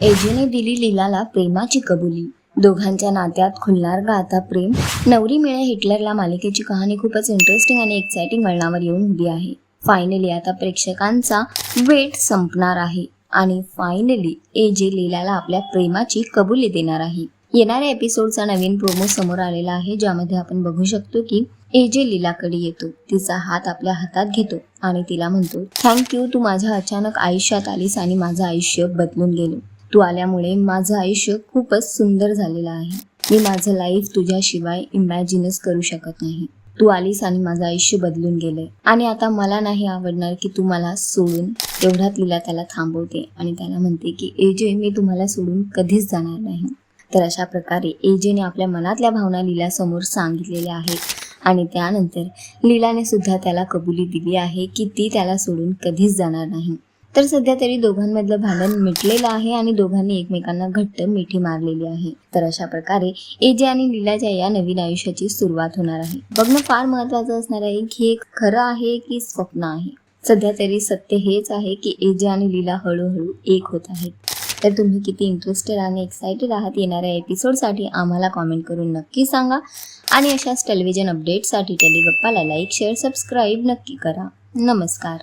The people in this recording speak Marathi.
एजेने दिली लीलाला प्रेमाची कबुली. दोघांच्या नात्यात खुलणार का आता प्रेम? नवरी मिळे हिटलरला मालिकेची कहाणी खूपच इंटरेस्टिंग आणि एक्साइटिंग वळणावर येऊन उभी आहे. फायनली आता प्रेक्षकांचा वेट संपणार आहे आणि फायनली एजे लीलाला आपल्या प्रेमाची कबुली देणार आहे. येणाऱ्या एपिसोडचा नवीन प्रोमो समोर आलेला आहे ज्यामध्ये आपण बघू शकतो की एजे लीलाकडे येतो. तिचा हात आपल्या हातात घेतो आणि तिला म्हणतो थँक्यू तू माझ्या अचानक आयुष्यात आलीस आणि माझं आयुष्य बदलून गेलं. तू आल्यामुळे माझं आयुष्य खूपच सुंदर झालेलं आहे. मी माझं लाईफ तुझ्याशिवाय इमॅजिनच करू शकत नाही. तू आलीस आणि माझं आयुष्य बदलून गेलंय. आणि आता मला नाही आवडणार की तू मला सोडून तेवढ्यात तिला त्याला थांबवते आणि त्याला म्हणते की एजे मी तुम्हाला सोडून कधीच जाणार नाही. तर अशा प्रकारे एजेने आपल्या मनातल्या भावना लीलासमोर सांगितलेल्या आहेत. आणि त्यानंतर लीलाने सुद्धा त्याला कबुली दिली आहे की ती त्याला सोडून कधीच जाणार नाही. तर सध्या तरी दोघांमधलं भांडण मिटलेलं आहे आणि दोघांनी एकमेकांना घट्ट मिठी मारलेली आहे. तर अशा प्रकारे एजे आणि लीलाच्या या नवीन आयुष्याची सुरुवात होणार आहे. बघणं फार महत्वाचं असणार आहे की हे खरं आहे की स्वप्न आहे? सध्या तरी सत्य हेच आहे की एजे आणि लीला हळूहळू एक होत आहेत. तर तुम्ही किती इंटरेस्टेड आणि एक्सायटेड आहात येणाऱ्या एपिसोडसाठी आम्हाला कॉमेंट करून नक्की सांगा. आणि अशाच टेलिव्हिजन अपडेटसाठी टेलिगप्पाला लाईक शेअर सबस्क्राईब नक्की करा. नमस्कार.